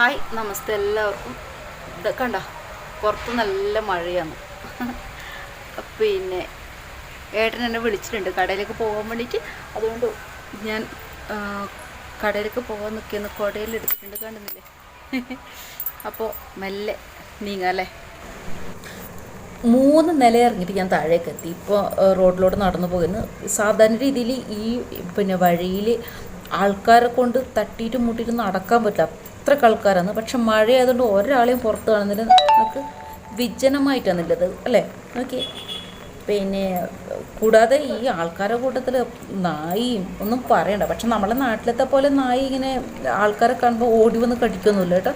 Hi നമസ്തേ എല്ലാവർക്കും. ഇത് കണ്ട പുറത്ത് നല്ല മഴയാണ്. പിന്നെ ഏട്ടൻ എന്നെ വിളിച്ചിട്ടുണ്ട് കടയിലേക്ക് പോകാൻ വേണ്ടിയിട്ട്. അതുകൊണ്ട് ഞാൻ കടയിലേക്ക് പോകാൻ നിൽക്കുന്ന കുടയിൽ എടുത്തിട്ടുണ്ട് കാണുന്നില്ലേ അപ്പോൾ മെല്ലെ നീങ്ങാല്ലേ മൂന്ന് നില ഇറങ്ങിയിട്ട് ഞാൻ താഴേക്ക് എത്തി. ഇപ്പോൾ റോഡിലൂടെ നടന്നു പോകുന്നു. സാധാരണ രീതിയിൽ ഈ പിന്നെ വഴിയിൽ ആൾക്കാരെ കൊണ്ട് തട്ടിയിട്ട് മുട്ടിയിട്ട് നടക്കാൻ പറ്റില്ല. അത്രയ്ക്ക് ആൾക്കാരാണ്. പക്ഷെ മഴയായതുകൊണ്ട് ഒരാളെയും പുറത്ത് കാണുന്നില്ല നമുക്ക് വിജനമായിട്ടാണുള്ളത് അല്ലേ? നോക്കി പിന്നെ കൂടാതെ ഈ ആൾക്കാരുടെ കൂട്ടത്തിൽ നായിയും ഒന്നും പറയണ്ട. പക്ഷെ നമ്മളെ നാട്ടിലത്തെ പോലെ നായി ഇങ്ങനെ ആൾക്കാരെ കാണുമ്പോൾ ഓടി വന്ന് കടിക്കൊന്നുമില്ല കേട്ടോ.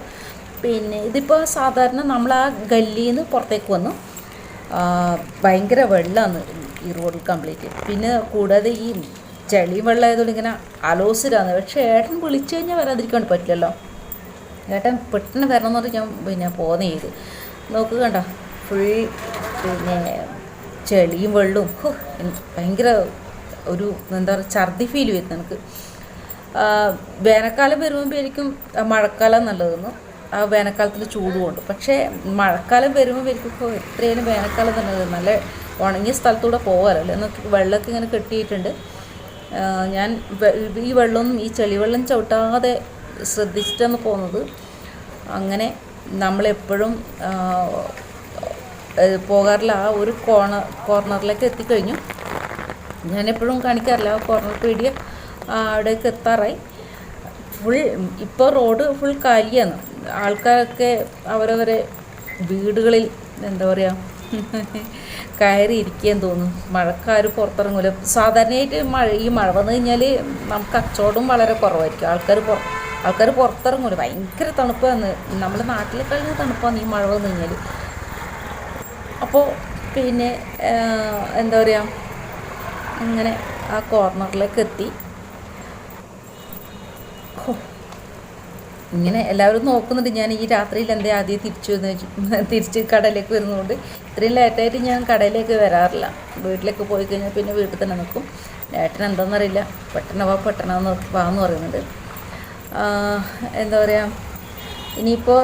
പിന്നെ ഇതിപ്പോൾ സാധാരണ നമ്മൾ ആ ഗല്ലിയിൽ നിന്ന് പുറത്തേക്ക് വന്നു. ഭയങ്കര വെള്ളമാണ് ഈ റോഡ് കംപ്ലീറ്റ്. പിന്നെ കൂടാതെ ഈ ചെളി വെള്ളമായതുകൊണ്ട് ഇങ്ങനെ അലോസിലാണ് പക്ഷേ ഏട്ടൻ വിളിച്ചു കഴിഞ്ഞാൽ വരാതിരിക്കാൻ പറ്റില്ലല്ലോ. ഏട്ടൻ പെട്ടെന്ന് വരണം എന്ന് പറഞ്ഞ് ഞാൻ പിന്നെ പോന്ന ചെയ്ത്. നോക്കുക കണ്ടോ ഫുൾ പിന്നെ ചെളിയും വെള്ളവും ഭയങ്കര ഒരു എന്താ പറയുക ഛർദി ഫീൽ വരുന്നു എനിക്ക്. വേനൽക്കാലം വരുമ്പോഴേക്കും മഴക്കാലം നല്ലതെന്ന്. ആ വേനൽക്കാലത്തിൽ ചൂട് കൊണ്ട് പക്ഷേ മഴക്കാലം വരുമ്പോഴേക്കും ഇപ്പോൾ എത്രയായാലും വേനൽക്കാലം നല്ലത്. നല്ല ഉണങ്ങിയ സ്ഥലത്തൂടെ പോകാമല്ലോ എന്നൊക്കെ വെള്ളമൊക്കെ ഇങ്ങനെ കെട്ടിയിട്ടുണ്ട്. ഞാൻ ഈ വെള്ളമൊന്നും ഈ ചെളിവെള്ളം ചവിട്ടാതെ ശ്രദ്ധിച്ചിട്ടാണ് പോകുന്നത് അങ്ങനെ നമ്മളെപ്പോഴും പോകാറില്ല. ആ ഒരു കോർണർ കോർണറിലേക്ക് എത്തിക്കഴിഞ്ഞു. ഞാനെപ്പോഴും കാണിക്കാറില്ല. ആ കോർണർ പീടിയ. അവിടേക്ക് എത്താറായി. ഫുൾ ഇപ്പോൾ റോഡ് ഫുൾ കാലിയാണ്. ആൾക്കാരൊക്കെ അവരവരെ വീടുകളിൽ എന്താ പറയുക കയറി ഇരിക്കുകയെന്ന് തോന്നുന്നു. മഴക്കാർ പുറത്തിറങ്ങൂല. സാധാരണയായിട്ട് മഴ ഈ മഴ വന്നു കഴിഞ്ഞാൽ നമുക്ക് കച്ചവടം വളരെ കുറവായിരിക്കും. ആൾക്കാർ പുറ ആൾക്കാർ പുറത്തിറങ്ങൂല. ഭയങ്കര തണുപ്പാണ്. നമ്മുടെ നാട്ടിലെ കഴിഞ്ഞ തണുപ്പാണ് ഈ മഴ വന്നു കഴിഞ്ഞാൽ അപ്പോൾ പിന്നെ എന്താ പറയുക അങ്ങനെ ആ കോർണറിലേക്ക് എത്തി. ഇങ്ങനെ എല്ലാവരും നോക്കുന്നുണ്ട്. ഞാൻ ഈ രാത്രിയിൽ എന്തേ ആദ്യം തിരിച്ചു എന്ന് വെച്ച് തിരിച്ച് കടയിലേക്ക് വരുന്നതുകൊണ്ട് ഇത്രയും ലേറ്റായിട്ട് ഞാൻ കടയിലേക്ക് വരാറില്ല. വീട്ടിലേക്ക് പോയി കഴിഞ്ഞാൽ പിന്നെ വീട്ടിൽ തന്നെ നിൽക്കും. ഏട്ടൻ എന്താണെന്നറിയില്ല പെട്ടെന്ന് വാ പെട്ടെന്ന് വാന്ന് പറയുന്നുണ്ട്. ആ, എന്താ പറയുക ഇനിയിപ്പോൾ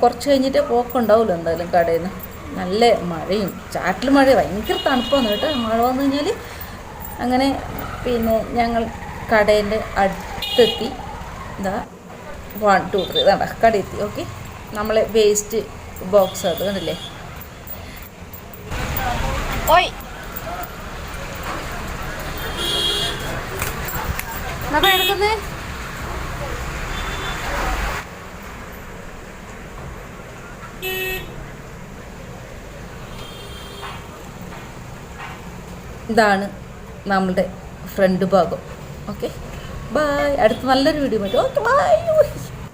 കുറച്ച് കഴിഞ്ഞിട്ട് പോക്കുണ്ടാവില്ല എന്തായാലും കടയിൽ നിന്ന് നല്ല മഴയും ചാറ്റിൽ മഴ ഭയങ്കര തണുപ്പാണ് കേട്ടോ. മഴ വന്നു കഴിഞ്ഞാൽ അങ്ങനെ പിന്നെ ഞങ്ങൾ കടേന്റെ അടുത്തെത്തി. എന്താ വൺ ടു ത്രീ വേണ്ട കടയെത്തി ഓക്കെ നമ്മളെ വേസ്റ്റ് ബോക്സ് അത് കണ്ടില്ലേ? ഓയ്. എന്നാ എടുക്കുന്നേ? ഇതാണ് നമ്മളുടെ ഫ്രണ്ട് ഭാഗം. ഓക്കെ ബായ് അടുത്ത നല്ലൊരു വീഡിയോ പറ്റും ഓക്കെ ബായ്